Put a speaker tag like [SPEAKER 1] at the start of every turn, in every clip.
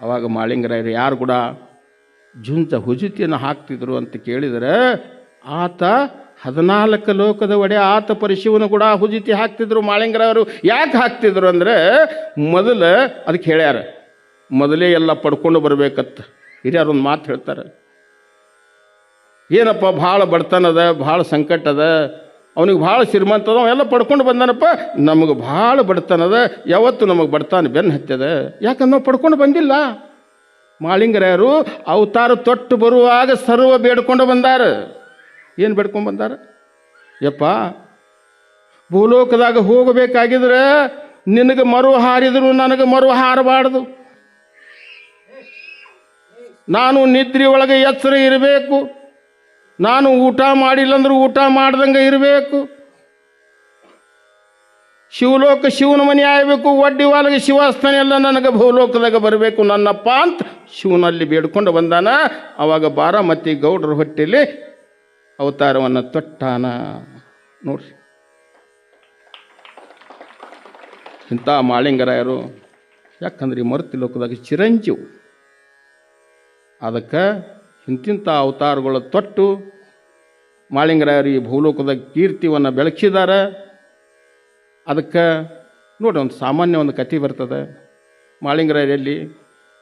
[SPEAKER 1] ಅವಾಗ ಮಾಳಿಂಗರಾಯರು ಯಾರು ಕೂಡ ಜುಂಜ ಹುಜುತಿಯನ್ನು ಹಾಕ್ತಿದ್ರು ಅಂತ ಕೇಳಿದರೆ, ಆತ ಹದಿನಾಲ್ಕು ಲೋಕದ ಒಡೆ ಆತ ಪರಿಶಿವನು ಕೂಡ ಹುಜುತಿ ಹಾಕ್ತಿದ್ರು ಮಾಳಿಂಗರಾಯರು. ಯಾಕೆ ಹಾಕ್ತಿದ್ರು ಅಂದರೆ, ಮೊದಲು ಅದಕ್ಕೆ ಹೇಳ್ಯಾರ, ಮೊದಲೇ ಎಲ್ಲ ಪಡ್ಕೊಂಡು ಬರಬೇಕತ್ತ ಹಿರಿಯರು ಒಂದು ಮಾತು ಹೇಳ್ತಾರೆ, ಏನಪ್ಪ ಭಾಳ ಬಡತನದ, ಭಾಳ ಸಂಕಟದ ಅವನಿಗೆ ಭಾಳ ಶ್ರೀಮಂತದ ಅವೆಲ್ಲ ಪಡ್ಕೊಂಡು ಬಂದಾನಪ್ಪ. ನಮಗೆ ಭಾಳ ಬಡತನದ, ಯಾವತ್ತು ನಮಗೆ ಬಡತನ ಬೆನ್ನು ಹತ್ತದ ಯಾಕಂದ್ರೆ ನಾವು ಪಡ್ಕೊಂಡು ಬಂದಿಲ್ಲ. ಮಾಳಿಂಗರ್ಯಾರು ಅವತಾರ ತೊಟ್ಟು ಬರುವಾಗ ಸರ್ವ ಬೇಡ್ಕೊಂಡು ಬಂದಾರ. ಏನು ಬೇಡ್ಕೊಂಡು ಬಂದಾರ? ಯಪ್ಪ, ಭೂಲೋಕದಾಗ ಹೋಗಬೇಕಾಗಿದ್ರೆ ನಿನಗೆ ಮರು ಹಾರಿದ್ರು, ನನಗೆ ಮರು ಹಾರಬಾರ್ದು. ನಾನು ನಿದ್ರೆ ಒಳಗೆ ಎಚ್ಚರ ಇರಬೇಕು. ನಾನು ಊಟ ಮಾಡಿಲ್ಲ ಅಂದ್ರೆ ಊಟ ಮಾಡ್ದಂಗೆ ಇರಬೇಕು. ಶಿವಲೋಕ ಶಿವನ ಮನೆ ಆಗಬೇಕು, ಒಡ್ಡಿ ಒಳಗೆ ಶಿವಾಸ್ಥಾನ ಎಲ್ಲ ನನಗೆ ಭೂಲೋಕದಾಗ ಬರಬೇಕು. ನನ್ನಪ್ಪ ಅಂತ ಶಿವನಲ್ಲಿ ಬೇಡ್ಕೊಂಡು ಬಂದಾನ. ಅವಾಗ ಬಾರಾಮತಿ ಗೌಡ್ರ ಹೊಟ್ಟೆಯಲ್ಲಿ ಅವತಾರವನ್ನು ತೊಟ್ಟಾನ. ನೋಡ್ರಿ. ಇಂಥ ಮಾಳಿಂಗರಾಯರು ಯಾಕಂದ್ರೆ ಈ ಮರುತಿ ಲೋಕದಾಗ ಚಿರಂಜೀವು. ಅದಕ್ಕೆ ಇಂತಿಂಥ ಅವತಾರಗಳ ತೊಟ್ಟು ಮಾಳಿಂಗರಾಯರು ಈ ಭೂಲೋಕದ ಕೀರ್ತಿವನ್ನು ಬೆಳಗಿಸಿದ್ದಾರೆ ಅದಕ್ಕೆ ನೋಡಿ, ಒಂದು ಸಾಮಾನ್ಯ ಒಂದು ಕಥೆ ಬರ್ತದೆ. ಮಾಳಿಂಗರಾಯರಲ್ಲಿ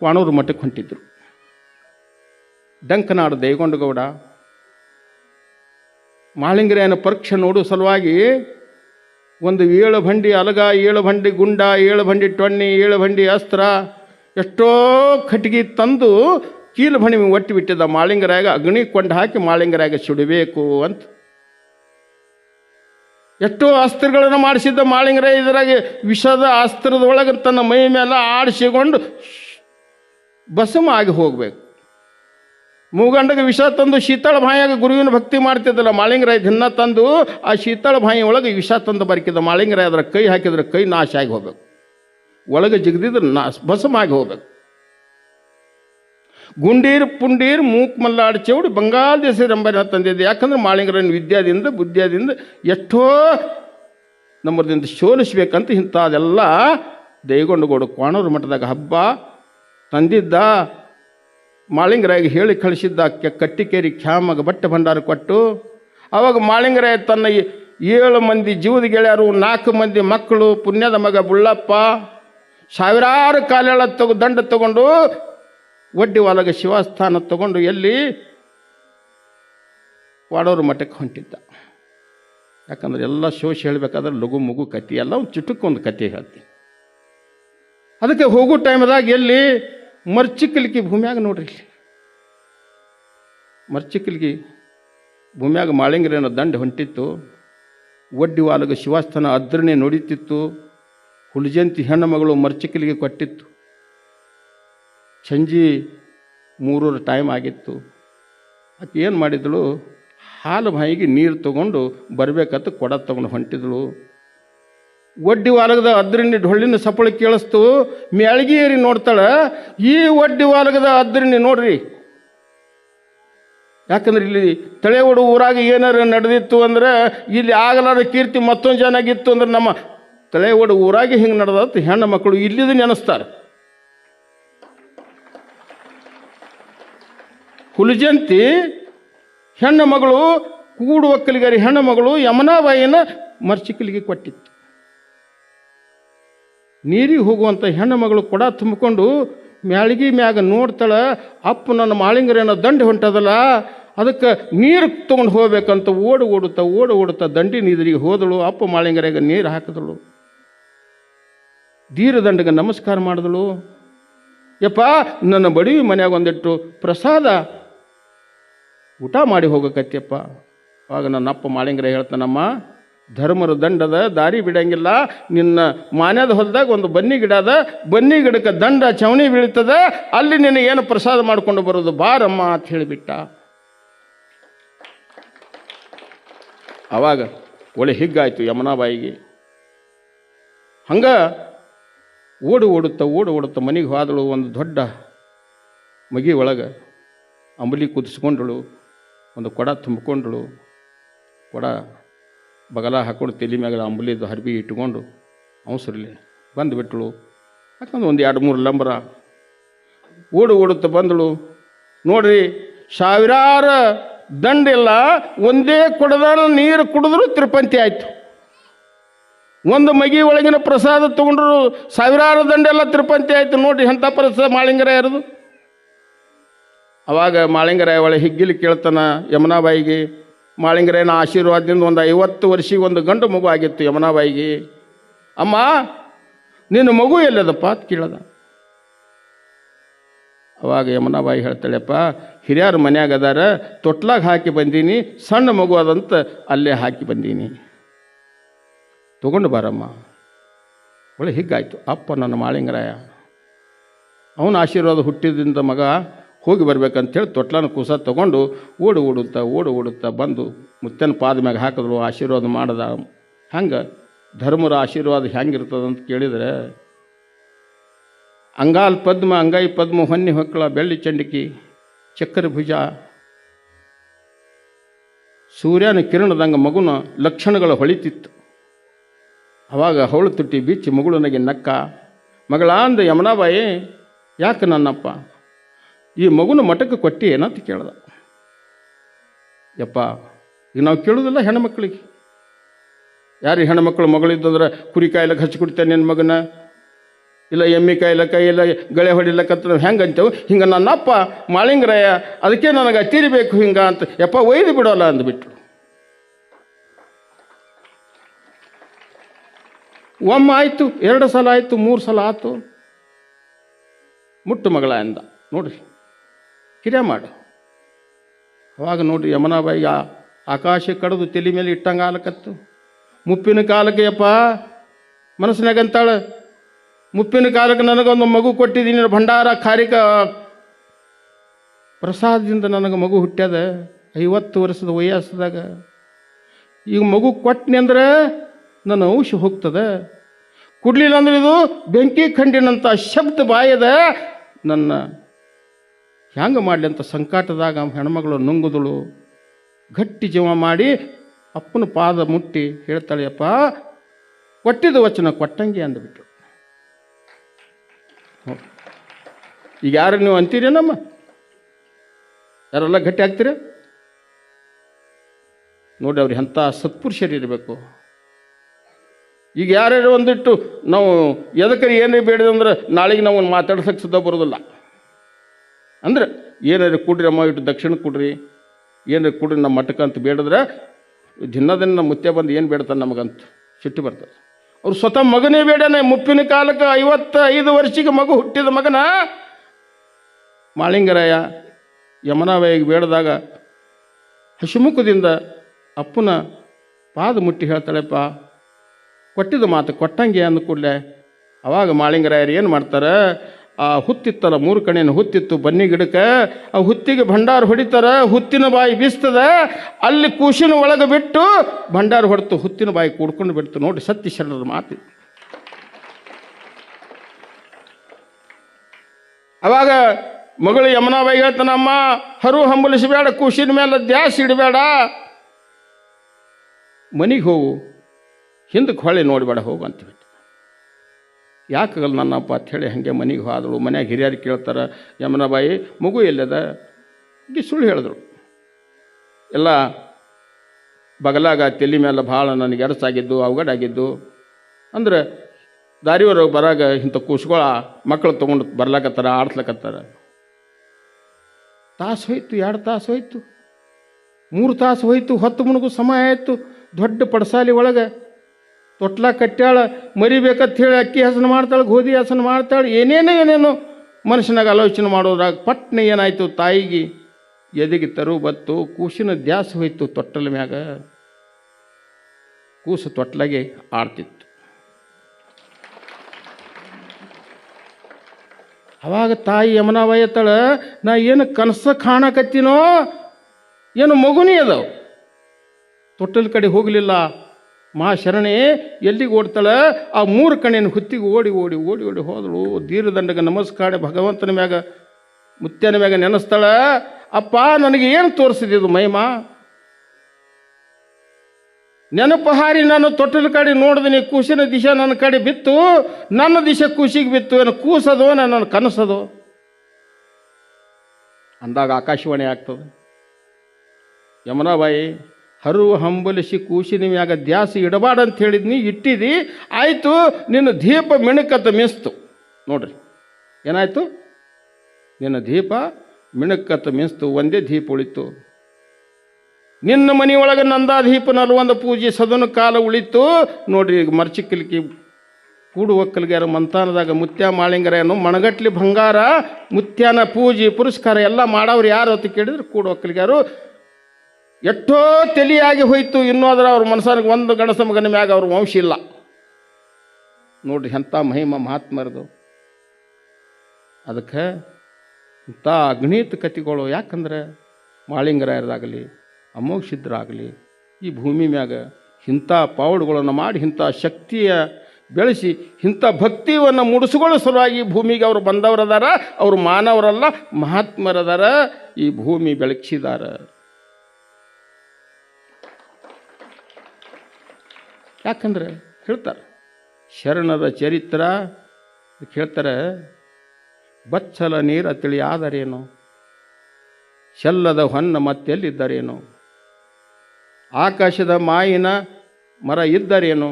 [SPEAKER 1] ವಾಣೂರು ಮಠಕ್ಕೆ ಹೊಂಟಿದ್ರು. ಡಂಕನಾಡು ದೇಗೊಂಡಗೌಡ ಮಾಳಿಂಗರಾಯನ ಪರೀಕ್ಷೆ ನೋಡೋ ಸಲುವಾಗಿ ಒಂದು ಏಳು ಬಂಡಿ ಅಲಗ, ಏಳು ಬಂಡಿ ಗುಂಡ, ಏಳು ಬಂಡಿ ಟೊಣ್ಣಿ ಏಳು ಬಂಡಿ ಅಸ್ತ್ರ ಎಷ್ಟೋ ಕಟ್ಟಿಗೆ ತಂದು ಕೀಲು ಭಣಿ ಒಟ್ಟು ಬಿಟ್ಟಿದ್ದ ಮಾಳಿಂಗರಾಗ, ಅಗ್ನಿ ಕೊಂಡು ಹಾಕಿ ಮಾಳಿಂಗರಾಗ ಸುಡಬೇಕು ಅಂತ. ಎಷ್ಟೋ ಅಸ್ತ್ರಗಳನ್ನು ಮಾಡಿಸಿದ್ದ ಮಾಳಿಂಗರಾಯ ಇದರಾಗೆ ವಿಷದ ಅಸ್ತ್ರದೊಳಗೆ ತನ್ನ ಮೈ ಮೇಲೆ ಆಡಿಸಿಕೊಂಡು ಬಸಮ ಆಗಿ ಹೋಗಬೇಕು. ಮೂಗಂಡಗೆ ವಿಷ ತಂದು ಶೀತಳ ಬಾಯಿಯಾಗ ಗುರುವಿನ ಭಕ್ತಿ ಮಾಡ್ತಿದ್ದಲ್ಲ ಮಾಳಿಂಗರಾಯ ದಿನ ತಂದು ಆ ಶೀತಳ ಬಾಯಿ ಒಳಗೆ ವಿಷ ತಂದು ಬರ್ಕಿದ್ದ ಮಾಳಿಂಗರಾಯ ಅದರ ಕೈ ಹಾಕಿದ್ರೆ ಕೈ ನಾಶ ಆಗಿ ಹೋಗ್ಬೇಕು. ಒಳಗೆ ಜಿಗದಿದ್ರೆ ನಾಶ ಭಸಮ ಆಗಿ ಹೋಗ್ಬೇಕು. ಗುಂಡೀರ್ ಪುಂಡೀರ್ ಮೂಕ್ ಮಲ್ಲಾಡ್ ಚೌಡಿ ಬಂಗಾಳ ದೇಶ ರಂಬನ ತಂದಿದ್ದೆ. ಯಾಕಂದ್ರೆ ಮಾಳಿಂಗರನ್ನ ವಿದ್ಯಾದಿಂದ, ಬುದ್ಧಿಯಾದಿಂದ ಎಷ್ಟೋ ನಮ್ಮದಿಂದ ಸೋಲಿಸ್ಬೇಕಂತ ಇಂಥದೆಲ್ಲ ದೈಗೊಂಡಗೋಡು ಕೋಣೂರು ಮಠದಾಗ ಹಬ್ಬ ತಂದಿದ್ದ. ಮಾಳಿಂಗರಾಯಿಗೆ ಹೇಳಿ ಕಳಿಸಿದ್ದ ಕಟ್ಟಿಕೇರಿ ಖ್ಯಾಮಗ ಬಟ್ಟೆ ಭಂಡಾರ ಕೊಟ್ಟು. ಅವಾಗ ಮಾಳಿಂಗರಾಯ ತನ್ನ ಏಳು ಮಂದಿ ಜೀವದ ಗೆಳೆಯರು, ನಾಲ್ಕು ಮಂದಿ ಮಕ್ಕಳು, ಪುಣ್ಯದ ಮಗ ಬುಳ್ಳಪ್ಪ, ಸಾವಿರಾರು ಕಾಲೆಳ ತಗೋ ದಂಡ ತಗೊಂಡು ಒಡ್ಡಿ ಒಳಗೆ ಶಿವಸ್ಥಾನ ತಗೊಂಡು ಎಲ್ಲಿ ವಾಡೋರು ಮಠಕ್ಕೆ ಹೊಂಟಿದ್ದ. ಯಾಕಂದ್ರೆ ಎಲ್ಲ ಶೋಷ ಹೇಳಬೇಕಾದ್ರೆ ಲಘು ಮಗು ಕತಿ ಎಲ್ಲ ಒಂದು ಚುಟುಕೊಂದು ಕತೆ ಹೇಳ್ತೀನಿ ಅದಕ್ಕೆ ಹೋಗೋ ಟೈಮ್ದಾಗ ಎಲ್ಲಿ ಮರ್ಚಿಕಲಿಗೆ ಭೂಮ್ಯಾಗ ನೋಡ್ರಿ ಇಲ್ಲಿ. ಮರ್ಚಿಕಲಿಗೆ ಭೂಮ್ಯಾಗ ಮಾಳಿಂಗರೇನ ದಂಡ ಹೊಂಟಿತ್ತು. ಒಡ್ಡಿ ವಾಲಗ ಶಿವಾಸ್ಥಾನ ಅದ್ರನೆ ನೋಡಿತಿತ್ತು ಹುಲಿಜಂತಿ ಹೆಣ್ಣು ಮಗಳು ಮರ್ಚಿಕ್ಕಲಿಗೆ ಕೊಟ್ಟಿತ್ತು. ಸಂಜೆ ಮೂರೂರು ಟೈಮ್ ಆಗಿತ್ತು. ಆಕೆ ಏನು ಮಾಡಿದಳು? ಹಾಲು ಬಾಯಿಗೆ ನೀರು ತಗೊಂಡು ಬರಬೇಕಂತ ಕೊಡ ತಗೊಂಡು ಹೊಂಟಿದಳು. ಒಡ್ಡಿ ವಾಲಗದ ಅದ್ರಿನಿ ಡೊಳ್ಳಿನ ಸಪ್ಪಳ ಕೇಳಿಸ್ತು. ಮ್ಯಾಳ್ಗಿ ನೋಡ್ತಾಳೆ. ಈ ಒಡ್ಡಿ ವಾಲಗದ ಅದ್ರಿನಿ ನೋಡ್ರಿ. ಯಾಕಂದ್ರೆ ಇಲ್ಲಿ ತಳೆವಡು ಊರಾಗ ಏನಾರು ನಡೆದಿತ್ತು ಅಂದ್ರೆ ಇಲ್ಲಿ ಆಗಲಾರ ಕೀರ್ತಿ ಮತ್ತೊಂದು ಆಗಿತ್ತು ಅಂದ್ರೆ ನಮ್ಮ ತಳೆವಡು ಊರಾಗೆ ಹಿಂಗೆ ನಡೆದತ್ತು ಹೆಣ್ಣು ಮಕ್ಕಳು ಇಲ್ಲಿದ್ದು ನೆನೆಸ್ತಾರೆ. ಹುಲಿಜಂತಿ ಹೆಣ್ಣು ಮಗಳು ಕೂಡು ಒಕ್ಕಲಿಗರಿ ಹೆಣ್ಣು ಮಗಳು ಯಮುನಾಬಾಯಿನ ಮರ್ಚಿಕಲಿಗೆ ಕೊಟ್ಟಿತ್ತು. ನೀರಿಗೆ ಹೋಗುವಂಥ ಹೆಣ್ಣು ಮಗಳು ಕೊಡ ತುಂಬಿಕೊಂಡು ಮ್ಯಾಳಿಗೆ ಮ್ಯಾಗ ನೋಡ್ತಾಳೆ, ಅಪ್ಪ ನನ್ನ ಮಾಳಿಂಗರೇನೋ ದಂಡಿ ಹೊಂಟದಲ್ಲ, ಅದಕ್ಕೆ ನೀರು ತೊಗೊಂಡು ಹೋಗ್ಬೇಕಂತ ಓಡು ಓಡುತ್ತಾ ಓಡು ಓಡುತ್ತಾ ದಂಡಿ ನೀರಿಗೆ ಹೋದಳು, ಅಪ್ಪ ಮಾಳಿಂಗರೆಗೆ ನೀರು ಹಾಕಿದಳು. ದೀರ ದಂಡಗೆ ನಮಸ್ಕಾರ ಮಾಡಿದಳು. ಯಪ್ಪ, ನನ್ನ ಬಡಿ ಮನೆಯಾಗ ಒಂದಿಟ್ಟು ಪ್ರಸಾದ ಊಟ ಮಾಡಿ ಹೋಗಕತ್ಯಪ್ಪ ಆಗ ನನ್ನ ಅಪ್ಪ ಮಾಳಿಂಗ್ರೆ ಹೇಳ್ತಾನಮ್ಮ, ಧರ್ಮರ ದಂಡದ ದಾರಿ ಬಿಡಂಗಿಲ್ಲ. ನಿನ್ನ ಮಾನ್ಯದ ಹೊಲದಾಗ ಒಂದು ಬನ್ನಿ ಗಿಡ ಅದ. ಬನ್ನಿ ಗಿಡಕ್ಕೆ ದಂಡ ಚವಣಿ ಬೀಳ್ತದ. ಅಲ್ಲಿ ನಿನಗೆ ಏನು ಪ್ರಸಾದ ಮಾಡ್ಕೊಂಡು ಬರೋದು ಬಾರಮ್ಮ ಅಂತ ಹೇಳಿಬಿಟ್ಟ. ಆವಾಗ ಒಳ್ಳೆ ಹಿಗ್ಗಾಯ್ತು ಯಮುನಾಬಾಯಿಗೆ. ಹಂಗ ಓಡು ಓಡುತ್ತಾ ಓಡು ಓಡುತ್ತಾ ಮನೆಗೆ ಹೋದಳು ಒಂದು ದೊಡ್ಡ ಮಗಿ ಒಳಗೆ. ಅಂಬಲಿ ಕುದಿಸ್ಕೊಂಡಳು ಒಂದು ಕೊಡ ತುಂಬಿಕೊಂಡಳು ಕೊಡ ಬಗಲ ಹಾಕ್ಕೊಂಡು ತಲೆ ಮ್ಯಾಗ ಅಂಬುಲಿದ್ದು ಹರ್ಬಿ ಇಟ್ಕೊಂಡು ಅವಸರಲ್ಲಿ ಬಂದು ಬಿಟ್ಟಳು ಯಾಕಂದ್ರೆ ಒಂದು ಎರಡು ಮೂರು ಲಂಬರ ಓಡು ಓಡುತ್ತ ಬಂದಳು. ನೋಡ್ರಿ, ಸಾವಿರಾರು ದಂಡಿಲ್ಲ ಒಂದೇ ಕೊಡದ ನೀರು ಕುಡಿದ್ರು ತಿರುಪಂತಿ ಆಯಿತು. ಒಂದು ಮಗಿ ಒಳಗಿನ ಪ್ರಸಾದ ತಗೊಂಡ್ರು, ಸಾವಿರಾರು ದಂಡೆಲ್ಲ ತಿರುಪಂತಿ ಆಯಿತು. ನೋಡ್ರಿ, ಎಂಥ ಪ್ರಸಾದ ಮಾಳಿಂಗರ ಇರೋದು ಅವಾಗ ಮಾಳಿಂಗರಾಯ ಒಳ ಹಿಗ್ಗಿಲಿ ಕೇಳ್ತಾನೆ, ಯಮುನಾಬಾಯಿಗೆ ಮಾಳಿಂಗರಾಯನ ಆಶೀರ್ವಾದದಿಂದ ಒಂದು ಐವತ್ತು ವರ್ಷಿಗೆ ಒಂದು ಗಂಡು ಮಗು ಆಗಿತ್ತು ಯಮುನಾಬಾಯಿಗೆ. ಅಮ್ಮ, ನಿನ್ನ ಮಗು ಎಲ್ಲದಪ್ಪ? ಅಂತ ಕೇಳಿದ. ಅವಾಗ ಯಮುನಾಬಾಯಿ ಹೇಳ್ತಾಳೆಪ್ಪ ಹಿರಿಯರ ಮನ್ಯಾಗ ಅದಾರ, ತೊಟ್ಲಾಗ ಹಾಕಿ ಬಂದೀನಿ, ಸಣ್ಣ ಮಗು ಅದಂತ ಅಲ್ಲೇ ಹಾಕಿ ಬಂದೀನಿ. ತಗೊಂಡು ಬಾರಮ್ಮ. ಒಳ್ಳೆ ಹಿಗ್ಗಾಯಿತು. ಅಪ್ಪ ನನ್ನ ಮಾಳಿಂಗರಾಯ. ಅವನ ಆಶೀರ್ವಾದ ಹುಟ್ಟಿದಿಂದ ಮಗ ಹೋಗಿ ಬರ್ಬೇಕಂತೇಳಿ ತೊಟ್ಲನ ಕೂಸ ತಗೊಂಡು ಓಡು ಓಡುತ್ತಾ ಓಡು ಓಡುತ್ತಾ ಬಂದು ಮುತ್ತನ ಪಾದ ಮ್ಯಾಗ ಹಾಕಿದ್ರು, ಆಶೀರ್ವಾದ ಮಾಡ್ದ. ಹಂಗೆ ಧರ್ಮರ ಆಶೀರ್ವಾದ ಹೆಂಗಿರ್ತದಂತ ಕೇಳಿದರೆ, ಅಂಗಾಲ್ ಪದ್ಮ ಅಂಗೈ ಪದ್ಮ, ಹೊನ್ನಿ ಹೊಕ್ಕಳ, ಬೆಳ್ಳಿ ಚಂಡಿಕಿ, ಚಕ್ಕರ ಭುಜ, ಸೂರ್ಯನ ಕಿರಣದಂಗೆ ಮಗುನ ಲಕ್ಷಣಗಳು ಹೊಳಿತಿತ್ತು. ಅವಾಗ ಹವಳು ತುಟ್ಟಿ ಬಿಚ್ಚಿ ಮಗುಳನಿಗೆ ನಕ್ಕ, ಮಗಳಾಂದ ಯಮುನಾಬಾಯಿ, ಯಾಕೆ ನನ್ನಪ್ಪ? ಈ ಮಗುನ ಮಠಕ್ಕೆ ಕೊಟ್ಟಿ ಏನಂತ ಕೇಳ್ದ. ಯಪ್ಪ, ಈಗ ನಾವು ಕೇಳೋದಿಲ್ಲ ಹೆಣ್ಮಕ್ಳಿಗೆ. ಯಾರು ಹೆಣ್ಮಕ್ಳು ಮಗಳಿದ್ದಂದ್ರೆ ಕುರಿ ಕಾಯ್ಲಕ್ಕೆ ಹಚ್ಚಿ ಕೊಡ್ತೇನೆ ನಿನ್ನ ಮಗನ? ಇಲ್ಲ ಎಮ್ಮೆ ಕಾಯಿಲಕ್ಕ ಇಲ್ಲ, ಗಳೆ ಹೊಡಿಲಕ್ಕಂತ ನಾವು ಹೆಂಗೆ ಅಂತೇವೆ? ಹಿಂಗೆ ನನ್ನಪ್ಪ ಮಾಳಿಂಗರಾಯ, ಅದಕ್ಕೆ ನನಗೆ ತಿರಿಬೇಕು ಹಿಂಗೆ ಅಂತ ಯಪ್ಪ ಒಯ್ದು ಬಿಡೋಲ್ಲ ಅಂದ್ಬಿಟ್ರು. ಒಮ್ಮೆ ಆಯಿತು, ಎರಡು ಸಲ ಆಯಿತು, ಮೂರು ಸಲ ಆಯಿತು ಮುಟ್ಟು ಮಗಳ ಅಂದ ನೋಡ್ರಿ. ಕಿರ್ಯ ಮಾಡು. ಅವಾಗ ನೋಡ್ರಿ ಯಮುನಾಬಾಯಿ ಆಕಾಶ ಕಡಿದು ತಲೆ ಮೇಲೆ ಇಟ್ಟಂಗೆ ಆಲಕತ್ತು. ಮುಪ್ಪಿನ ಕಾಲಕ್ಕೆ ಅಪ್ಪ ಮನಸ್ಸಿನಾಗಂತಾಳೆ ಮುಪ್ಪಿನ ಕಾಲಕ್ಕೆ ನನಗೊಂದು ಮಗು ಕೊಟ್ಟಿದ್ದೀನಿ ಭಂಡಾರ ಕಾರಿಕ ಪ್ರಸಾದದಿಂದ ನನಗೆ ಮಗು ಹುಟ್ಟ್ಯದ ಐವತ್ತು ವರ್ಷದ ವಯಸ್ಸದಾಗ. ಈಗ ಮಗು ಕೊಟ್ಟನಿ ಅಂದ್ರೆ ನನ್ನ ಔಷ ಹೋಗ್ತದೆ. ಕುಡ್ಲಿಲ್ಲ ಅಂದ್ರೆ ಇದು ಬೆಂಕಿ ಖಂಡಿನಂಥ ಶಬ್ದ ಬಾಯದ ನನ್ನ ಹ್ಯಾಂಗ ಮಾಡಲಿ ಅಂತ ಸಂಕಟದಾಗ ಹೆಣ್ಮಗಳು ನುಂಗುದಳು. ಗಟ್ಟಿ ಜೀವ ಮಾಡಿ ಅಪ್ಪನ ಪಾದ ಮುಟ್ಟಿ ಹೇಳ್ತಾಳೆಯಪ್ಪ ಕೊಟ್ಟಿದ್ದ ವಚನ ಕೊಟ್ಟಂಗೆ ಅಂದ್ಬಿಟ್ಟು. ಈಗ ಯಾರು ನೀವು ಅಂತೀರೇನಮ್ಮ ಯಾರೆಲ್ಲ ಗಟ್ಟಿ ಆಗ್ತೀರ? ನೋಡಿ ಅವ್ರು ಎಂಥ ಸತ್ಪುರುಷರು ಇರಬೇಕು. ಈಗ ಯಾರ್ಯಾರು ಒಂದಿಟ್ಟು ನಾವು ಎದಕ್ಕೆ ಏನೇ ಬೇಡಿದಂದ್ರೆ ನಾಳೆಗೆ ನಾವು ಮಾತಾಡ್ಸಕ್ಕೆ ಸುದ್ದ ಬರೋದಿಲ್ಲ. ಅಂದ್ರೆ ಏನಾರು ಕೊಡ್ರಿ ಅಮ್ಮ, ಇಟ್ಟು ದಕ್ಷಿಣ ಕೊಡ್ರಿ. ಏನಾರು ಕೊಡ್ರಿ ನಮ್ಮ ಮಠಕ್ಕೆ ಅಂತ ಬೇಡಿದ್ರೆ ದಿನ ಮುತ್ತೆ ಬಂದು ಏನು ಬೇಡ್ತಾನೆ ನಮಗಂತ ಸಿಟ್ಟು ಬರ್ತದೆ. ಅವ್ರು ಸ್ವತಃ ಮಗನೇ ಬೇಡನೆ, ಮುಪ್ಪಿನ ಕಾಲಕ್ಕೆ ಐವತ್ತೈದು ವರ್ಷಕ್ಕೆ ಮಗು ಹುಟ್ಟಿದ ಮಗನ ಮಾಳಿಂಗರಾಯ ಯಮನಾಬಾಯಿಗೆ ಬೇಡದಾಗ ಹಸಿಮುಖದಿಂದ ಅಪ್ಪನ ಪಾದ ಮುಟ್ಟಿ ಹೇಳ್ತಾಳೆಪ್ಪ, ಕೊಟ್ಟಿದ್ದ ಮಾತು ಕೊಟ್ಟಂಗೆ ಅಂದ ಕೂಡಲೇ. ಅವಾಗ ಮಾಳಿಂಗರಾಯರು ಏನು ಮಾಡ್ತಾರೆ ಆ ಹುತ್ತಿತ್ತಲ್ಲ, ಮೂರು ಕಣೇನು ಹುತ್ತಿತ್ತು, ಬನ್ನಿ ಗಿಡಕ್ಕೆ. ಆ ಹುತ್ತಿಗೆ ಭಂಡಾರ ಹೊಡಿತಾರೆ, ಹುತ್ತಿನ ಬಾಯಿ ಬೀಸ್ತದ. ಅಲ್ಲಿ ಕೂಸಿನ ಒಳಗೆ ಬಿಟ್ಟು ಭಂಡಾರ ಹೊಡೆತು, ಹುತ್ತಿನ ಬಾಯಿ ಕೂಡ್ಕೊಂಡು ಬಿಡ್ತು. ನೋಡಿ ಸತ್ಯ ಶರಣರ ಮಾತು. ಅವಾಗ ಮಗಳು ಯಮುನಾಬಾಯಿ ಹೇಳ್ತಾನಮ್ಮ ಹರು ಹಂಬಲಿಸಬೇಡ ಕೂಸಿನ ಮೇಲೆ ದ್ಯಾಸ್ ಇಡಬೇಡ. ಮನೆಗೆ ಹೋಗು, ಹಿಂದಕ್ಕೆ ಹೊಳೆ ನೋಡಬೇಡ, ಹೋಗು, ಅಂತ ಯಾಕಾಗಲ್ಲ ನನ್ನಪ್ಪ ಅಂಥೇಳಿ ಹಾಗೆ ಮನೆಗೆ ಹೋದಳು. ಮನ್ಯಾಗ ಹಿರಿಯರು ಕೇಳ್ತಾರೆ, ಯಮುನಾಬಾಯಿ, ಮಗು ಎಲ್ಲದ? ಹೀಗೆ ಸುಳ್ಳು ಹೇಳಿದ್ರು. ಎಲ್ಲ ಬಗಲಾಗ ತಲೆ ಮೇಲೆ ಭಾಳ ನನಗೆ ಎರಸಾಗಿದ್ದು ಅವಗಡಾಗಿದ್ದು ಅಂದ್ರೆ ದಾರಿಯವರು ಬರಾಗ ಇಂಥ ಕೂಸುಗಳ ಮಕ್ಕಳು ತೊಗೊಂಡು ಬರ್ಲಾಕತ್ತಾರ, ಆಡ್ಸ್ಲಕತ್ತಾರ. ತಾಸು ಹೋಯ್ತು, ಎರಡು ತಾಸು ಹೋಯ್ತು. ಮೂರು ತಾಸು ಹೋಯ್ತು, ಹೊತ್ತು ಮುಣಗು ಸಮಯ ಆಯಿತು. ದೊಡ್ಡ ಪಡಸಾಲಿ ಒಳಗೆ ತೊಟ್ಲ ಕಟ್ಟ್ಯಾಳ, ಮರಿಬೇಕಂತ ಹೇಳಿ ಅಕ್ಕಿ ಹಸನ ಮಾಡ್ತಾಳೆ, ಗೋಧಿ ಹಸನ ಮಾಡ್ತಾಳೆ, ಏನೇನೋ ಏನೇನೋ ಮನುಷ್ಯನಾಗ ಆಲೋಚನೆ ಮಾಡೋದ್ರಾಗ ಪಟ್ನೆ ಏನಾಯಿತು, ತಾಯಿಗೆ ಎದೆಗೆ ತರು ಬತ್ತು, ಕೂಸಿನ ದ್ಯಾಸ ಹೋಯ್ತು ತೊಟ್ಟಲ ಮ್ಯಾಗ. ಕೂಸು ತೊಟ್ಲಾಗೆ ಆಡ್ತಿತ್ತು. ಅವಾಗ ತಾಯಿ ಯಮನ ವಯತ್ತಳ ನಾ ಏನು ಕನಸ ಕಾಣಕತ್ತಿನೋ, ಏನು ಮಗುನೇ ಅದಾವ. ತೊಟ್ಟಲ ಕಡೆ ಹೋಗಲಿಲ್ಲ ಮಾ ಶರಣೆ, ಎಲ್ಲಿಗೆ ಓಡ್ತಾಳೆ? ಆ ಮೂರು ಕಣ್ಣಿನ ಹುತ್ತಿಗೆ ಓಡಿ ಓಡಿ ಓಡಿ ಓಡಿ ಹೋದಳು. ದೀರ್ಘದಂಡಗ ನಮಸ್ಕಾರ, ಭಗವಂತನ ಮ್ಯಾಗ, ಮುತ್ಯನ ಮ್ಯಾಗ ನೆನೆಸ್ತಾಳೆ. ಅಪ್ಪ, ನನಗೆ ಏನು ತೋರಿಸಿದ್ದು ಮಹಿಮಾ? ನೆನಪು ಹಾರಿ ನಾನು ತೊಟ್ಟದ ಕಡೆ ನೋಡಿದೀನಿ, ಕೂಸಿನ ದಿಶೆ ನನ್ನ ಕಡೆ ಬಿತ್ತು. ನನ್ನ ದಿಶೆ ಕೂಸಿಗೆ ಬಿತ್ತು. ಏನು ಕೂಸದೋ ನನ್ನ ಕನಸದು? ಅಂದಾಗ ಆಕಾಶವಾಣಿ ಆಗ್ತದೆ. ಯಮುನಾಬಾಯಿ ಹರು ಹಂಬಲಿಸಿ ಕೂಸಿನ ಮ್ಯಾಗ ದ್ಯಾಸ ಇಡಬಾರ್ದಂತ ಹೇಳಿದ್ನಿ ಇಟ್ಟಿದಿ, ಆಯಿತು ನಿನ್ನ ದೀಪ ಮಿಣುಕತ್ತ ಮಿಸ್ತು. ನೋಡ್ರಿ, ಏನಾಯಿತು? ನಿನ್ನ ದೀಪ ಮಿಣುಕತ್ತ ಮಿಸ್ತು, ಒಂದೇ ದೀಪ ಉಳಿತು ನಿನ್ನ ಮನೆಯೊಳಗೆ ನಲ್ವೊಂದು ಪೂಜೆ ಸದನ ಕಾಲ ಉಳಿತು ನೋಡ್ರಿ, ಈಗ ಮರ್ಚಿಕ್ಕಲಿಕ್ಕೆ ಕೂಡು ಒಕ್ಕಲಿಗಾರ ಮಂತಾನದಾಗ ಮುತ್ಯ ಮಾಳಿಂಗರ ಏನು ಮಣಗಟ್ಲಿ ಬಂಗಾರ ಮುತ್ಯಾನ ಪೂಜೆ ಪುರಸ್ಕಾರ ಎಲ್ಲ ಮಾಡವ್ರು ಯಾರು ಅಂತ ಕೇಳಿದ್ರೆ ಕೂಡು ಒಕ್ಕಲಿಗಾರು ಎಷ್ಟೋ ತಲಿಯಾಗಿ ಹೋಯಿತು, ಇನ್ನೂ ಅದರ ಅವ್ರ ಮನಸ್ಸಾನಿಗೆ ಒಂದು ಗಣಸ ಮಗನ ಮ್ಯಾಗ ಅವ್ರ ವಂಶ ಇಲ್ಲ. ನೋಡ್ರಿ ಎಂಥ ಮಹಿಮ ಮಹಾತ್ಮರದು. ಅದಕ್ಕೆ ಇಂಥ ಅಗ್ನೀತ ಕತಿಗಳು ಯಾಕಂದ್ರೆ ಮಾಳಿಂಗರಾಯರದಾಗಲಿ ಆಗಲಿ ಈ ಭೂಮಿ ಮ್ಯಾಗ ಇಂಥ ಪಾವಡುಗಳನ್ನು ಮಾಡಿ, ಇಂಥ ಶಕ್ತಿಯ ಬೆಳೆಸಿ, ಇಂಥ ಭಕ್ತಿಯನ್ನು ಮುಡಿಸ್ಕೊಳ್ಳೋ ಸಲುವಾಗಿ ಭೂಮಿಗೆ ಅವರು ಬಂದವರದಾರ, ಅವರು ಮಾನವರಲ್ಲ, ಮಹಾತ್ಮರದಾರ, ಈ ಭೂಮಿ ಬೆಳಗಿಸಿದಾರ. ಯಾಕಂದ್ರೆ ಹೇಳ್ತಾರೆ, ಶರಣದ ಚರಿತ್ರ ಹೇಳ್ತಾರೆ ಬಚ್ಚಲ ನೀರ ತಿಳಿಯಾದರೇನು ಶಲ್ಲದ ಹೊನ್ನ ಮತ್ತೆಲ್ಲಿದ್ದರೇನು ಆಕಾಶದ ಮಾಯಿನ ಮರ ಇದ್ದರೇನು?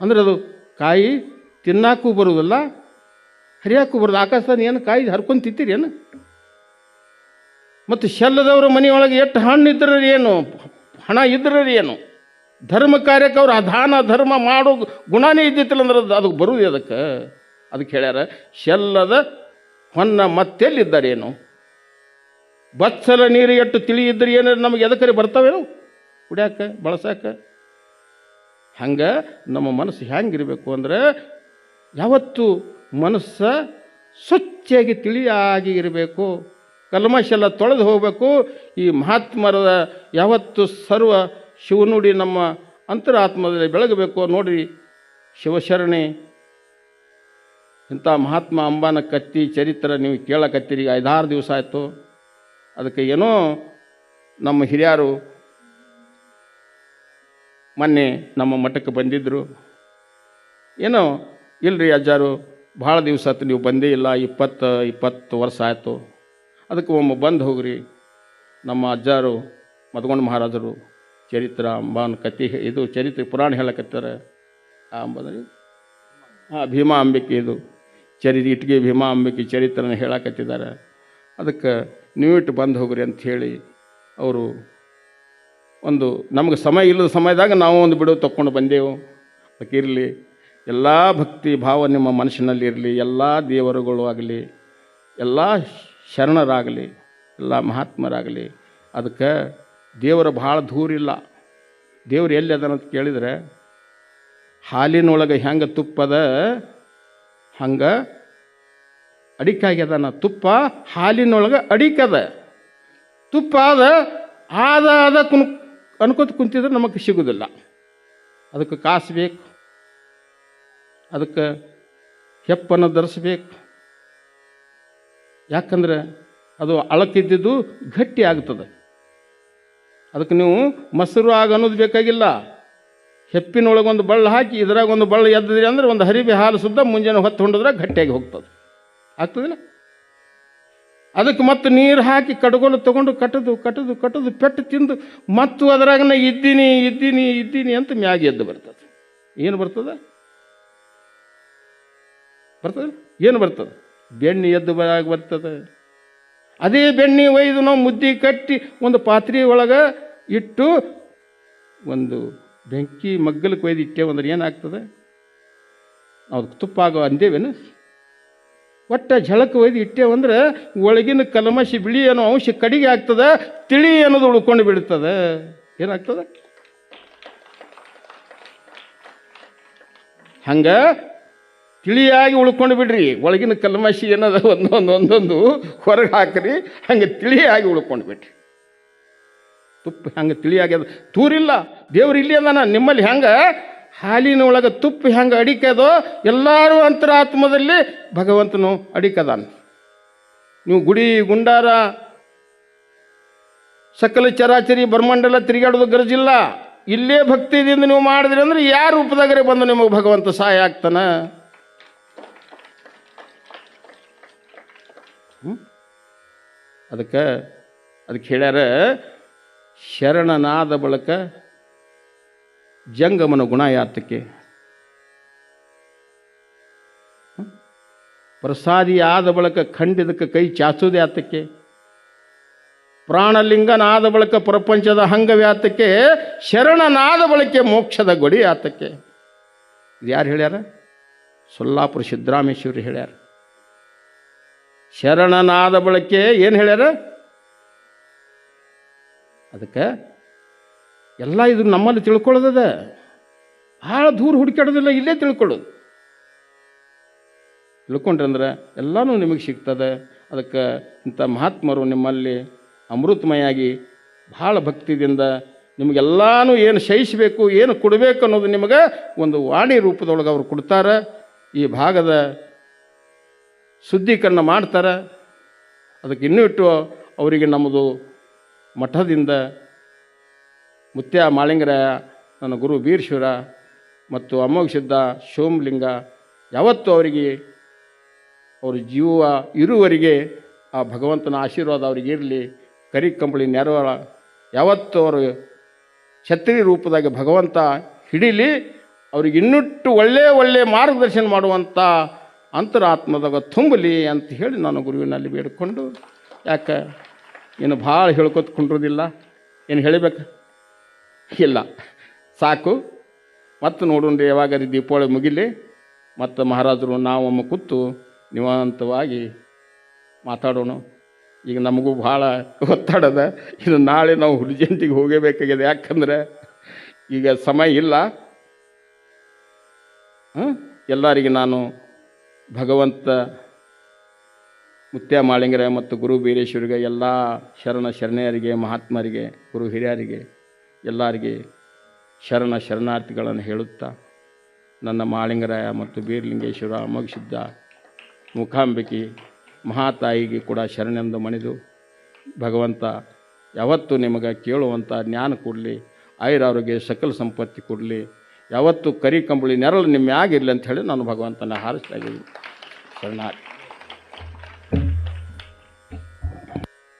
[SPEAKER 1] ಅಂದ್ರೆ ಅದು ಕಾಯಿ ತಿನ್ನಾಕೂ ಬರುವುದಿಲ್ಲ, ಹರಿಯಾಕೂ ಬರೋದು ಆಕಾಶದ ಏನು ಕಾಯಿ ಹರ್ಕೊಂಡು ತಿಂತೀರಿ ಏನು? ಮತ್ತು ಶಲ್ಲದವರ ಮನೆಯೊಳಗೆ ಎಷ್ಟು ಹಣ್ಣು ಇದ್ರೇನು ಏನು ಹಣ ಇದ್ರೆ ಏನು ಧರ್ಮ ಕಾರ್ಯಕ್ಕೆ ಅವ್ರು ಅಧಾನ ಧರ್ಮ ಮಾಡೋ ಗುಣನೇ ಇದ್ದಿತ್ತಿಲ್ಲ ಅಂದ್ರೆ ಅದು ಅದಕ್ಕೆ ಬರುವುದು ಅದಕ್ಕೆ? ಅದಕ್ಕೆ ಹೇಳ್ಯಾರ, ಶೆಲ್ಲದ ಹೊನ್ನ ಮತ್ತೆಲ್ಲಿದ್ದಾರೇನು? ಬಚ್ಚಲ ನೀರು ಎಷ್ಟು ತಿಳಿಯಿದ್ರೆ ಏನಾರು ಏನು ನಮಗೆ ಎದಕ್ಕರೆ ಬರ್ತಾವೇನು? ಕುಡಿಯಾಕ ಬಳಸಕ್ಕೆ ಹಂಗೆ ನಮ್ಮ ಮನಸ್ಸು ಹೆಂಗಿರಬೇಕು ಅಂದರೆ ಯಾವತ್ತು ಮನಸ್ಸು ಸ್ವಚ್ಛಾಗಿ ತಿಳಿಯಾಗಿ ಇರಬೇಕು. ಕಲ್ಮಶೆಲ್ಲ ತೊಳೆದು ಹೋಗಬೇಕು. ಈ ಮಹಾತ್ಮರದ ಯಾವತ್ತು ಸರ್ವ ಶಿವನುಡಿ ನಮ್ಮ ಅಂತರಾತ್ಮದಲ್ಲಿ ಬೆಳಗಬೇಕು ನೋಡ್ರಿ ಶಿವಶರಣೆ. ಇಂಥ ಮಹಾತ್ಮ ಅಂಬಾನ ಕತ್ತಿ ಚರಿತ್ರೆ ನೀವು ಕೇಳಕತ್ತೀರಿ, ಐದಾರು ದಿವಸ ಆಯಿತು. ಅದಕ್ಕೆ ಏನೋ ನಮ್ಮ ಹಿರಿಯರು ಮೊನ್ನೆ ನಮ್ಮ ಮಠಕ್ಕೆ ಬಂದಿದ್ದರು ಏನೋ ಇಲ್ರಿ ಅಜ್ಜಾರು, ಭಾಳ ದಿವಸ ಆಯ್ತು, ನೀವು ಬಂದೇ ಇಲ್ಲ, ಇಪ್ಪತ್ತು ಇಪ್ಪತ್ತು ವರ್ಷ ಆಯಿತು. ಅದಕ್ಕೆ ಒಮ್ಮೆ ಬಂದು ಹೋಗ್ರಿ. ನಮ್ಮ ಅಜ್ಜಾರು, ಮದಗೊಂಡ ಮಹಾರಾಜರು ಚರಿತ್ರ ಅಂಬಾನ್ ಕತಿ ಇದು ಚರಿತ್ರೆ ಪುರಾಣ ಹೇಳಕತ್ತಾರೆ. ಆ ಅಂಬದ್ರಿ. ಹಾಂ ಭೀಮಾ ಅಂಬಿಕೆ ಇದು. ಚರಿ, ಇಟ್ಗೆ ಭೀಮಾ ಅಂಬಿಕೆ ಚರಿತ್ರನ ಹೇಳಕತ್ತಿದ್ದಾರೆ. ಅದಕ್ಕೆ ನೀವು ಇಟ್ಟು ಬಂದು ಹೋಗ್ರಿ ಹೇಳಿ ಅವರು ಒಂದು ನಮಗೆ ಸಮಯ ಇಲ್ಲದ ಸಮಯದಾಗ ನಾವು ಒಂದು ಬಿಡು ತಕ್ಕೊಂಡು ಬಂದೆವು. ಅದಕ್ಕೆ ಇರಲಿ, ಎಲ್ಲ ಭಕ್ತಿ ಭಾವ ನಿಮ್ಮ ಮನಸ್ಸಿನಲ್ಲಿ ಇರಲಿ, ಎಲ್ಲ ದೇವರುಗಳು ಆಗಲಿ, ಎಲ್ಲ ಶರಣರಾಗಲಿ, ಎಲ್ಲ ಮಹಾತ್ಮರಾಗಲಿ, ಅದಕ್ಕೆ ದೇವರ ಭಾಳ ದೂರಿಲ್ಲ. ದೇವ್ರು ಎಲ್ಲಿ ಅದನ್ನಂತ ಕೇಳಿದರೆ, ಹಾಲಿನೊಳಗೆ ಹೆಂಗೆ ತುಪ್ಪದ ಹಂಗೆ ಅಡಿಕಾಗ್ಯದನ ತುಪ್ಪ ಹಾಲಿನೊಳಗೆ ಅಡಿಕದ. ತುಪ್ಪ ಆದ ಆದ ಆದ ಕುನ್ ಅನ್ಕೋತ ಕುಂತಿದ್ರೆ ನಮಗೆ ಸಿಗೋದಿಲ್ಲ. ಅದಕ್ಕೆ ಕಾಸು ಬೇಕು. ಅದಕ್ಕೆ ಹೆಪ್ಪನ್ನು ಧರಿಸ್ಬೇಕು. ಯಾಕಂದ್ರೆ ಅದು ಅಳಕಿದ್ದಿದ್ದು ಗಟ್ಟಿ ಆಗ್ತದೆ. ಅದಕ್ಕೆ ನೀವು ಮೊಸರು ಆಗ ಅನ್ನೋದು ಬೇಕಾಗಿಲ್ಲ. ಹೆಪ್ಪಿನೊಳಗೊಂದು ಬಳ್ಳ ಹಾಕಿ ಇದ್ರಾಗ ಒಂದು ಬಳ್ಳ ಎದ್ದಿದ್ರಿ ಅಂದ್ರೆ ಒಂದು ಹರಿಬಿ ಹಾಲು ಸುದ್ದ ಮುಂಜಾನೆ ಹೊತ್ತು ಹೊಂಡಿದ್ರೆ ಗಟ್ಟಿಯಾಗಿ ಹೋಗ್ತದೆ. ಆಗ್ತದಿಲ್ಲ? ಅದಕ್ಕೆ ಮತ್ತೆ ನೀರು ಹಾಕಿ ಕಡ್ಗೋಲು ತೊಗೊಂಡು ಕಟ್ಟದು ಕಟ್ಟದು ಕಟ್ಟದು, ಪೆಟ್ಟು ತಿಂದು ಮತ್ತು ಅದ್ರಾಗ ನಾ ಇದ್ದೀನಿ ಇದ್ದೀನಿ ಇದ್ದೀನಿ ಅಂತ ಮ್ಯಾಗ ಎದ್ದು ಬರ್ತದೆ. ಏನು ಬರ್ತದೆ? ಬರ್ತದೆ? ಏನು ಬರ್ತದೆ? ಬೆಣ್ಣೆ ಎದ್ದು ಬರ್ತದೆ. ಅದೇ ಬೆಣ್ಣೆ ಒಯ್ದು ನಾವು ಮುದ್ದೆ ಕಟ್ಟಿ ಒಂದು ಪಾತ್ರೆ ಒಳಗೆ ಇಟ್ಟು ಒಂದು ಬೆಂಕಿ ಮಗ್ಗಲು ಕೊಯ್ದು ಇಟ್ಟೇವು ಅಂದ್ರೆ ಏನಾಗ್ತದೆ? ಅದಕ್ಕೆ ತುಪ್ಪ ಆಗೋ ಅಂದೇವೇನು ಒಟ್ಟ ಝಳಕ ಒಯ್ದು ಇಟ್ಟೇವಂದ್ರೆ ಒಳಗಿನ ಕಲಮಶಿ ಬಿಳಿ ಅನ್ನೋ ಅಂಶ ಕಡಿಗೆ ಆಗ್ತದೆ, ತಿಳಿ ಅನ್ನೋದು ಉಳ್ಕೊಂಡು ಬಿಡ್ತದೆ. ಏನಾಗ್ತದೆ? ಹಂಗೆ ತಿಳಿಯಾಗಿ ಉಳ್ಕೊಂಡು ಬಿಡ್ರಿ. ಒಳಗಿನ ಕಲ್ಮಶಿ ಏನದ ಒಂದೊಂದು ಒಂದೊಂದು ಹೊರಗೆ ಹಾಕ್ರಿ. ಹಂಗೆ ತಿಳಿಯಾಗಿ ಉಳ್ಕೊಂಡು ಬಿಡ್ರಿ. ತುಪ್ಪ ಹೆಂಗೆ ತಿಳಿಯಾಗ್ಯದ? ತೂರಿಲ್ಲ. ದೇವ್ರು ಇಲ್ಲಿ ಅದಾನ. ನಿಮ್ಮಲ್ಲಿ ಹೆಂಗೆ? ಹಾಲಿನ ಒಳಗೆ ತುಪ್ಪ ಹೆಂಗೆ ಅಡಿಕೆದೋ ಎಲ್ಲರೂ ಅಂತರಾತ್ಮದಲ್ಲಿ ಭಗವಂತನು ಅಡಿಕದಾನ. ನೀವು ಗುಡಿ ಗುಂಡಾರ, ಸಕಲ ಚರಾಚರಿ ಬರ್ಮಂಡಲ ತಿರುಗಾಡೋದು ಗರಜಿಲ್ಲ. ಇಲ್ಲೇ ಭಕ್ತಿದಿಂದ ನೀವು ಮಾಡಿದ್ರಿ ಅಂದ್ರೆ ಯಾರ ರೂಪದಾಗರೆ ಬಂದು ನಿಮಗೆ ಭಗವಂತ ಸಹಾಯ ಆಗ್ತಾನೆ? ಅದಕ್ಕೆ ಅದಕ್ಕೆ ಹೇಳ್ಯಾರ ಶರಣನಾದ ಬಳಕ ಜಂಗಮನ ಗುಣ ಯಾತಕ್ಕೆ? ಪ್ರಸಾದಿಯಾದ ಬಳಕ ಖಂಡಿದಕ್ಕೆ ಕೈ ಚಾಚುವುದು ಯಾತಕ್ಕೆ ಪ್ರಾಣಲಿಂಗನಾದ ಬಳಕ ಪ್ರಪಂಚದ ಹಂಗವ್ಯಾತಕ್ಕೆ ಶರಣನಾದ ಬಳಕೆ ಮೋಕ್ಷದ ಗೊಡಿ ಆತಕ್ಕೆ. ಇದು ಯಾರು ಹೇಳ್ಯಾರ? ಸೊಲ್ಲಾಪುರ ಸಿದ್ದರಾಮೇಶ್ವರಿ ಹೇಳ್ಯಾರ. ಶರಣನಾದ ಬಳಕೆ ಏನು ಹೇಳ್ಯಾರ? ಅದಕ್ಕೆ ಎಲ್ಲ ಇದು ನಮ್ಮಲ್ಲಿ ತಿಳ್ಕೊಳ್ಳೋದದ. ಭಾಳ ದೂರ ಹುಡುಕಾಡೋದಿಲ್ಲ ಇಲ್ಲೇ ತಿಳ್ಕೊಳ್ಳೋದು. ತಿಳ್ಕೊಂಡ್ರಂದ್ರೆ ಎಲ್ಲನೂ ನಿಮಗೆ ಸಿಗ್ತದೆ. ಅದಕ್ಕೆ ಇಂಥ ಮಹಾತ್ಮರು ನಿಮ್ಮಲ್ಲಿ ಅಮೃತಮಯಾಗಿ ಭಾಳ ಭಕ್ತಿದಿಂದ ನಿಮಗೆಲ್ಲಾನು ಏನು ಸಹಿಸಬೇಕು ಏನು ಕೊಡಬೇಕು ಅನ್ನೋದು ನಿಮಗೆ ಒಂದು ವಾಣಿ ರೂಪದೊಳಗೆ ಅವರು ಕೊಡ್ತಾರೆ. ಈ ಭಾಗದ ಶುದ್ಧೀಕರಣ ಮಾಡ್ತಾರೆ. ಅದಕ್ಕೆ ಇನ್ನೂ ಇಟ್ಟು ಅವರಿಗೆ ನಮ್ಮದು ಮಠದಿಂದ ಮುತ್ಯ ಮಾಳಿಂಗರಾಯ ನನ್ನ ಗುರು ವೀರಶಿವರ ಮತ್ತು ಅಮೋಘ ಸಿದ್ಧ ಶೋಮ್ಲಿಂಗ ಯಾವತ್ತೂ ಅವರಿಗೆ ಅವರು ಜೀವ ಇರುವವರೆಗೆ ಆ ಭಗವಂತನ ಆಶೀರ್ವಾದ ಅವರಿಗೆ ಇರಲಿ. ಕರಿ ಕಂಬಳಿ ನೆರವಳ. ಯಾವತ್ತೂ ಅವರು ಛತ್ರಿ ರೂಪದಾಗ ಭಗವಂತ ಹಿಡೀಲಿ, ಅವ್ರಿಗೆ ಇನ್ನಿಟ್ಟು ಒಳ್ಳೆಯ ಒಳ್ಳೆಯ ಮಾರ್ಗದರ್ಶನ ಮಾಡುವಂಥ ಅಂತರಾತ್ಮದಾಗ ತುಂಬಲಿ ಅಂತ ಹೇಳಿ ನಾನು ಗುರುವಿನಲ್ಲಿ ಬೇಡಿಕೊಂಡು ಯಾಕೆ ಇನ್ನು ಭಾಳ ಹೇಳ್ಕೊತ ಕುಂಡ್ರೋದಿಲ್ಲ. ಏನು ಹೇಳಬೇಕು? ಇಲ್ಲ. ಸಾಕು. ಮತ್ತೆ ನೋಡೋಣ್ರಿ ಯಾವಾಗ ದೀಪಾವಳಿ ಮುಗಿಲಿ. ಮತ್ತು ಮಹಾರಾಜರು ನಾವೊಮ್ಮೆ ಕೂತು ನಿವಾಂತವಾಗಿ ಮಾತಾಡೋಣ. ಈಗ ನಮಗೂ ಭಾಳ ಒತ್ತಡದ. ಇನ್ನು ನಾಳೆ ನಾವು ಹುರ್ಜೆಂಟಿಗೆ ಹೋಗಬೇಕಾಗಿದೆ. ಯಾಕಂದ್ರೆ ಈಗ ಸಮಯ ಇಲ್ಲ? ಎಲ್ಲರಿಗೆ ನಾನು ಭಗವಂತ ಮುತ್ಯ ಮಾಳಿಂಗರ ಮತ್ತು ಗುರು ಬೀರೇಶ್ವರಿಗೆ, ಎಲ್ಲ ಶರಣ ಶರಣೆಯರಿಗೆ, ಮಹಾತ್ಮರಿಗೆ, ಗುರು ಹಿರಿಯರಿಗೆ, ಎಲ್ಲರಿಗೆ ಶರಣ ಶರಣಾರ್ಥಿಗಳನ್ನು ಹೇಳುತ್ತಾ, ನನ್ನ ಮಾಳಿಂಗರಾಯ ಮತ್ತು ಬೀರಲಿಂಗೇಶ್ವರ ಅಮೋಘಸಿದ್ದ ಮುಖಾಂಬಿಕೆ ಮಹಾತಾಯಿಗೆ ಕೂಡ ಶರಣೆಂದು ಮಣಿದು, ಭಗವಂತ, ಯಾವತ್ತೂ ನಿಮಗೆ ಕೇಳುವಂಥ ಜ್ಞಾನ ಕೊಡಲಿ ಆಯುರಾರೋಗ್ಯ ಸಕಲ ಸಂಪತ್ತಿ ಕೊಡಲಿ, ಯಾವತ್ತೂ ಕರಿ ಕಂಬಳಿ ನೆರಳು ನಿಮ್ಮ ಆಗಿರಲಿ ಅಂತ ಹೇಳಿ ನಾನು ಭಗವಂತನ ಹಾರಿಸ್ತಾ ಇದ್ದೀನಿ. ಶರಣಾರ್ಥಿ.